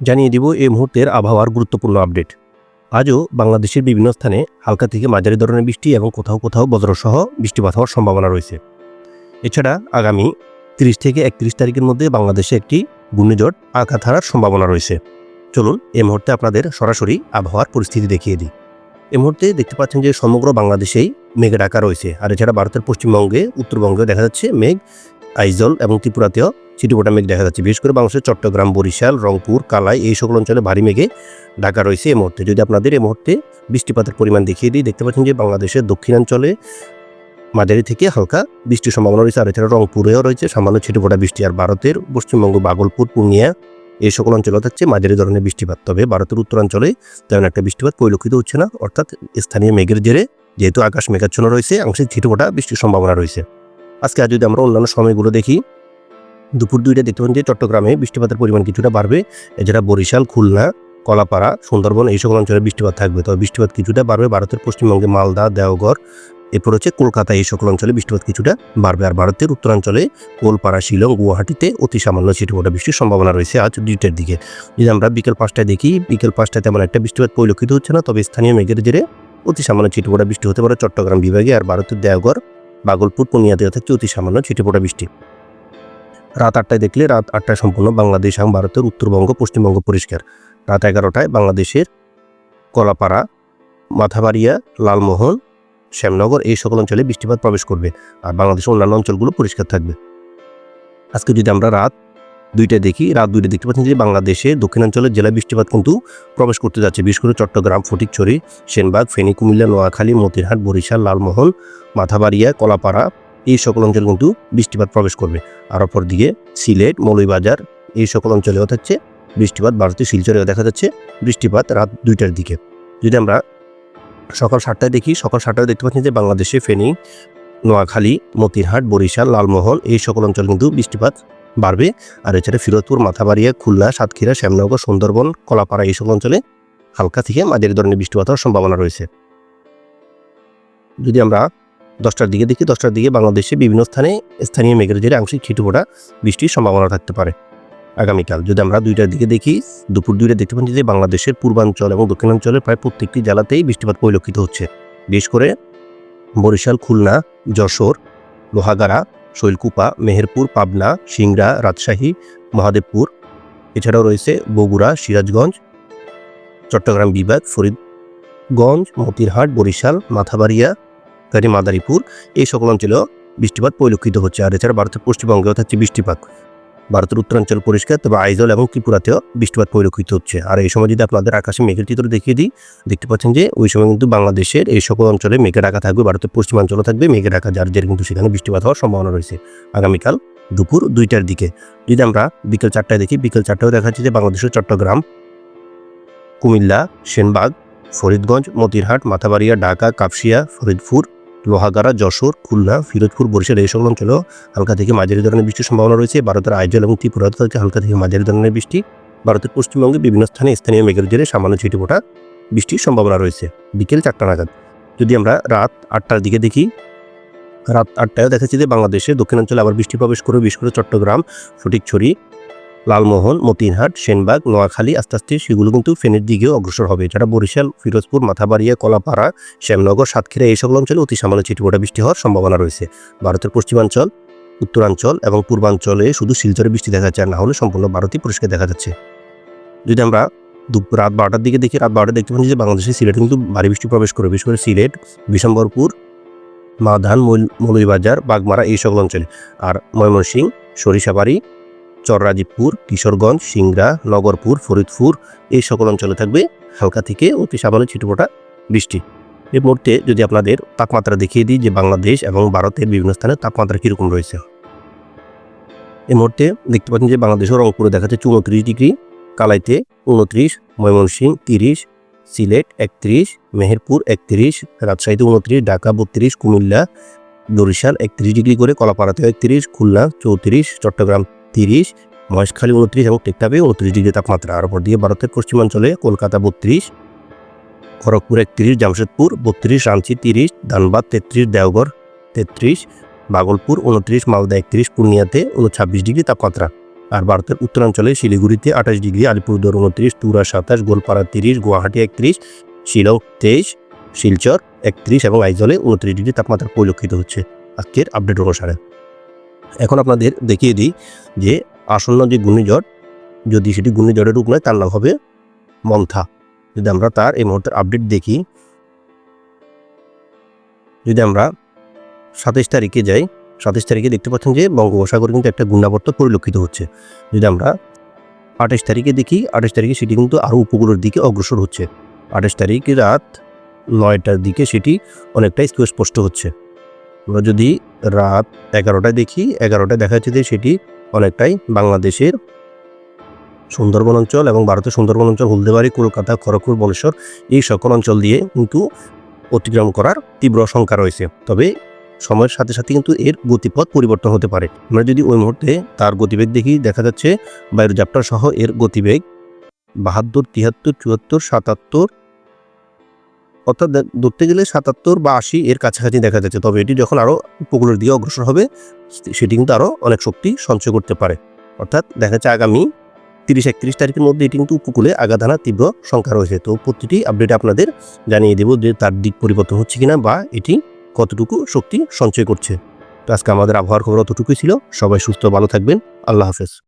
জানিয়ে দিব এই মুহূর্তের আবহাওয়ার গুরুত্বপূর্ণ আপডেট। আজও বাংলাদেশের বিভিন্ন স্থানে হালকা থেকে মাঝারি ধরনের বৃষ্টি এবং কোথাও কোথাও বজ্রসহ বৃষ্টিপাত হওয়ার সম্ভাবনা রয়েছে। এছাড়া আগামী তিরিশ থেকে একত্রিশ তারিখের মধ্যে বাংলাদেশে একটি ঘূর্ণিঝড় আঘাত হারার সম্ভাবনা রয়েছে। চলুন এই মুহূর্তে আপনাদের সরাসরি আবহাওয়ার পরিস্থিতি দেখিয়ে দিই। এ মুহূর্তে দেখতে পাচ্ছেন যে সমগ্র বাংলাদেশেই মেঘে ঢাকা রয়েছে। আর এছাড়া ভারতের পশ্চিমবঙ্গে, উত্তরবঙ্গেও দেখা যাচ্ছে মেঘ, আইজল এবং ত্রিপুরাতেও চিটিপোটা মেঘ দেখা যাচ্ছে। বিশেষ করে বাংলাদেশের চট্টগ্রাম, বরিশাল, রংপুর, কালাই এই সকল অঞ্চলে ভারী মেঘে ঢাকা রয়েছে এই মুহূর্তে। যদি আপনাদের এই মুহূর্তে বৃষ্টিপাতের পরিমাণ দেখিয়ে দিই, দেখতে পাচ্ছেন যে বাংলাদেশের দক্ষিণাঞ্চলে মাঝারি থেকে হালকা বৃষ্টির সম্ভাবনা রয়েছে, আর এছাড়া রংপুরেও রয়েছে, সামান্য ছিটেফোঁটা বৃষ্টি আর ভারতের পশ্চিমবঙ্গ, বাগলপুর, পূর্ণিয়া এই সকল অঞ্চলে থাকছে মাঝারি ধরনের বৃষ্টিপাত। তবে ভারতের উত্তরাঞ্চলে তেমন একটা বৃষ্টিপাত পরিলক্ষিত হচ্ছে না, অর্থাৎ স্থানীয় মেঘের জেরে যেহেতু আকাশ মেঘাচ্ছন্ন রয়েছে আংশিক ছিটেফোঁটা বৃষ্টির সম্ভাবনা রয়েছে। আজকে আর যদি আমরা অন্যান্য সময়গুলো দেখি দুপুর দুইটা দেখতে পাচ্ছেন যে চট্টগ্রামে বৃষ্টিপাতের পরিমাণ কিছুটা বাড়বে। এছাড়া বরিশাল, খুলনা, কলাপাড়া, সুন্দরবন, এই সকল অঞ্চলে বৃষ্টিপাত থাকবে। তবে বৃষ্টিপাত কিছুটা বাড়বে। ভারতের পশ্চিমবঙ্গে মালদা, দেওঘর, এরপর হচ্ছে কলকাতা, এই সকল অঞ্চলে বৃষ্টিপাত কিছুটা বাড়বে। আর ভারতের উত্তরাঞ্চলে কোলপাড়া, শিলং, গুয়াহাটিতে অতি সামান্য ছিটেফোঁটা বৃষ্টির সম্ভাবনা রয়েছে আজ দুইটার দিকে। যদি আমরা বিকেল পাঁচটায় দেখি, বিকেল পাঁচটায় তেমন একটা বৃষ্টিপাত পরিলক্ষিত হচ্ছে না, তবে স্থানীয় মেঘের জেরে অতি সামান্য ছিটেফোঁটা বৃষ্টি হতে পারে চট্টগ্রাম বিভাগে। আর ভারতের দেওঘর, বাগলপুর, পূর্ণিয়াতে থাকছে অতি সামান্য ছিটেফোঁটা বৃষ্টি। রাত আটটায় দেখলে রাত আটটায় সম্পূর্ণ বাংলাদেশ এবং ভারতের উত্তরবঙ্গ, পশ্চিমবঙ্গ পরিষ্কার। রাত এগারোটায় বাংলাদেশের কলাপাড়া, মাথাবাড়িয়া, লালমোহন, শ্যামনগর এই সকল অঞ্চলে বৃষ্টিপাত প্রবেশ করবে আর বাংলাদেশের অন্যান্য অঞ্চলগুলো পরিষ্কার থাকবে। আজকে যদি আমরা রাত দুইটায় দেখি, রাত দুইটা দেখতে পাচ্ছেন যে বাংলাদেশে দক্ষিণাঞ্চলের জেলায় বৃষ্টিপাত কিন্তু প্রবেশ করতে যাচ্ছে। বিশেষ করে চট্টগ্রাম, ফটিকছড়ি, সেনবাগ, ফেনী, কুমিল্লা, নোয়াখালী, মতিরহাট, বরিশাল, লালমোহন, মাথাবাড়িয়া, কলাপাড়া এই সকল অঞ্চল কিন্তু বৃষ্টিপাত প্রবেশ করবে। আর অপর দিকে সিলেট, মৌলভীবাজার এই সকল অঞ্চলেও থাকছে বৃষ্টিপাত ভারতীয় শিলচরেও দেখা যাচ্ছে বৃষ্টিপাত রাত দুইটার দিকে। যদি আমরা সকাল সাতটায় দেখি, সকাল সাতটায় দেখতে পাচ্ছি যে বাংলাদেশে ফেনী, নোয়াখালী, মতিরহাট, বরিশাল, লালমোহন এই সকল অঞ্চল কিন্তু বৃষ্টিপাত বাড়বে। আর এছাড়া ফিরোজপুর, মাথাবাড়িয়া, খুলনা, সাতক্ষীরা, শ্যামনগর, সুন্দরবন, কলাপাড়া এই সকল অঞ্চলে হালকা থেকে মাঝারি ধরনের বৃষ্টিপাত হওয়ার সম্ভাবনা রয়েছে। যদি আমরা দশটার দিকে দেখি, দশটার দিকে বাংলাদেশে বিভিন্ন স্থানে স্থানীয় মেঘের জেরে আংশিক ছিটুফোঁটা বৃষ্টির সম্ভাবনা থাকতে পারে আগামীকাল। যদি আমরা দুইটার দিকে দেখি, দুপুর দুইটা দেখতে পাচ্ছি যে বাংলাদেশের পূর্বাঞ্চল এবং দক্ষিণাঞ্চলের প্রায় প্রত্যেকটি জেলাতেই বৃষ্টিপাত পরিলক্ষিত হচ্ছে। বিশেষ করে বরিশাল, খুলনা, যশোর, লোহাগাড়া, শৈলকুপা, মেহেরপুর, পাবনা, সিংড়া, রাজশাহী, মহাদেবপুর, এছাড়াও রয়েছে বগুড়া, সিরাজগঞ্জ, চট্টগ্রাম বিভাগ, ফরিদগঞ্জ, মতিরহাট, বরিশাল, মাথাবাড়িয়া কারি মাদারীপুর। এই সকল অঞ্চলেও বৃষ্টিপাত পরিলক্ষিত হচ্ছে। আর এছাড়া ভারতের পশ্চিমবঙ্গেও থাকছে বৃষ্টিপাত। ভারতের উত্তরাঞ্চল পরিষ্কার, তবে আইজল এবং ত্রিপুরাতেও বৃষ্টিপাত পরিলক্ষিত হচ্ছে। আর এই সময় যদি আপনাদের আকাশে মেঘের চিত্র দেখিয়ে দিই, দেখতে পাচ্ছেন যে ওই সময় কিন্তু বাংলাদেশের এই সকল অঞ্চলে মেঘে ঢাকা থাকবে, ভারতের পশ্চিমাঞ্চলও থাকবে মেঘে ঢাকা যার জের কিন্তু সেখানে বৃষ্টিপাত হওয়ার সম্ভাবনা রয়েছে। আগামীকাল দুপুর দুইটার দিকে। যদি আমরা বিকেল চারটায় দেখি, বিকেল চারটায় দেখা যাচ্ছে যে বাংলাদেশের চট্টগ্রাম, কুমিল্লা, সেনবাগ, ফরিদগঞ্জ, মতিরহাট, মাথাবাড়িয়া, ঢাকা, কাপসিয়া, ফরিদপুর লোহাগাড়া, যশোর, খুলনা, ফিরোজপুর, বরিশাল এই সকল অঞ্চলেও হালকা থেকে মাঝারি ধরনের বৃষ্টির সম্ভাবনা রয়েছে। ভারতের আইজল এবং ত্রিপুরাতে থাকছে হালকা থেকে মাঝারি ধরনের বৃষ্টি। ভারতের পশ্চিমবঙ্গে বিভিন্ন স্থানে স্থানীয় মেঘের জেরে সামান্য ছিটেফোঁটা বৃষ্টির সম্ভাবনা রয়েছে। বিকেল চারটা নাগাদ। যদি আমরা রাত আটটার দিকে দেখি, রাত আটটায়ও দেখাচ্ছি যে বাংলাদেশে দক্ষিণাঞ্চলে আবার বৃষ্টি প্রবেশ করে বিশেষ করে চট্টগ্রাম, ফটিকছড়ি লালমোহন, মতিনহাট, সেনবাগ, নোয়াখালী আস্তে আস্তে সেগুলো কিন্তু ফেনের দিকেও অগ্রসর হবে। এছাড়া বরিশাল, ফিরোজপুর, মাথাবাড়িয়া, কলাপাড়া, শ্যামনগর, সাতক্ষীরা এই সকল অঞ্চলে অতি সামান্য ছিটিফোঁটা বৃষ্টি হওয়ার সম্ভাবনা রয়েছে। ভারতের পশ্চিমাঞ্চল, উত্তরাঞ্চল এবং পূর্বাঞ্চলে শুধু শিলচরে বৃষ্টি দেখা যাচ্ছে আর না হলে সম্পূর্ণ ভারতই পরিষ্কার দেখা যাচ্ছে। যদি আমরা রাত বারোটার দিকে দেখি, রাত বারোটা দেখতে পাচ্ছি যে বাংলাদেশের সিলেটে কিন্তু ভারী বৃষ্টি প্রবেশ করে, বিশেষ করে সিলেট, বিশম্বরপুর মাধান মৌল- মৌলভীবাজার, বাগমারা এই সকল অঞ্চলে। আর ময়মনসিংহ, সরিষাবাড়ি চররাজীবপুর, কিশোরগঞ্জ, সিংড়া, নগরপুর, ফরিদপুর এই সকল অঞ্চলে থাকবে। হালকা থেকে অতি সামান্য ছিটফোঁটা বৃষ্টি। এই মুহূর্তে যদি আপনাদের তাপমাত্রা দেখিয়ে দিই যে বাংলাদেশ এবং ভারতের বিভিন্ন স্থানে তাপমাত্রা কীরকম রয়েছে। এই মুহূর্তে দেখতে পাচ্ছেন যে বাংলাদেশের রংপুরে দেখা যাচ্ছে উনত্রিশ ডিগ্রি, কালাইতে উনত্রিশ ময়মনসিংহ তিরিশ, সিলেট একত্রিশ, মেহেরপুর একত্রিশ, রাজশাহীতে উনত্রিশ, ঢাকা বত্রিশ, কুমিল্লা, বরিশাল একত্রিশ ডিগ্রি করে কলাপাড়াতে একত্রিশ, খুলনা চৌত্রিশ, চট্টগ্রাম তিরিশ মহেশখালী উনত্রিশ এবং টেকটাপে উনত্রিশ ডিগ্রি তাপমাত্রা। আর ওপর দিয়ে ভারতের পশ্চিমাঞ্চলে কলকাতা বত্রিশ, খড়গপুর একত্রিশ, জামশেদপুর বত্রিশ, রাঁচি তিরিশ, ধানবাদ তেত্রিশ, দেওঘর তেত্রিশ, বাগলপুর উনত্রিশ, মালদা একত্রিশ, পূর্ণিয়াতে উনছাব্বিশ ডিগ্রি তাপমাত্রা। আর ভারতের উত্তরাঞ্চলে শিলিগুড়িতে আঠাশ ডিগ্রি, আলিপুরদুয়ার উনত্রিশ, তুরা সাতাশ, গোলপাড়া তিরিশ, গুয়াহাটি একত্রিশ, শিলং তেইশ, শিলচর একত্রিশ এবং আইজলে উনত্রিশ ডিগ্রি তাপমাত্রা পরিলক্ষিত হচ্ছে। আজকের আপডেট অনুসারে। এখন আপনাদের দেখিয়ে দিই যে আসন্ন যে ঘূর্ণিঝড়, যদি সেটি ঘূর্ণিঝড়ের রূপ নেয়, তার নাম হবে মন্থা। যদি আমরা তার এই মুহূর্তের আপডেট দেখি, যদি আমরা সাতাইশ তারিখে যাই, সাতাইশ তারিখে দেখতে পাচ্ছেন যে বঙ্গোপসাগরে কিন্তু একটা গুণাবর্ত পরিলক্ষিত হচ্ছে। যদি আমরা আঠাশ তারিখে দেখি, আঠাশ তারিখে সেটি কিন্তু আরও উপকূলের দিকে অগ্রসর হচ্ছে। আঠাশ তারিখে রাত নয়টার দিকে সেটি অনেকটাই স্পষ্ট হচ্ছে। আমরা যদি রাত এগারোটায় দেখি, এগারোটায় দেখা যাচ্ছে যে সেটি অনেকটাই বাংলাদেশের সুন্দরবন অঞ্চল এবং ভারতের সুন্দরবন অঞ্চল, হলদেবাড়ি, কলকাতা, খড়গপুর বলেশ্বর এই সকল অঞ্চল দিয়ে কিন্তু অতিক্রম করার তীব্র শঙ্কা রয়েছে। তবে সময়ের সাথে সাথে কিন্তু এর গতিপথ পরিবর্তন হতে পারে। আমরা যদি ওই মুহূর্তে তার গতিবেগ দেখি, দেখা যাচ্ছে বায়ুর জাপটা সহ এর গতিবেগ বাহাত্তর তিয়াত্তর চুয়াত্তর, সাতাত্তর অর্থাৎ ধরতে গেলে সাতাত্তর বা আশি এর কাছাকাছি দেখা যাচ্ছে। তবে এটি যখন আরও উপকূলের দিকে অগ্রসর হবে সেটি কিন্তু আরও অনেক শক্তি সঞ্চয় করতে পারে। অর্থাৎ দেখা যাচ্ছে আগামী তিরিশ, একত্রিশ তারিখের মধ্যে এটি কিন্তু উপকূলে আনার তীব্র সংখ্যা রয়েছে। তো প্রতিটি আপডেট আপনাদের জানিয়ে দেব যে তার দিক পরিবর্তন হচ্ছে কিনা বা এটি কতটুকু শক্তি সঞ্চয় করছে। তো আজকে আমাদের আবহাওয়ার খবর অতটুকুই ছিল। সবাই সুস্থ, ভালো থাকবেন। আল্লাহ হাফেজ।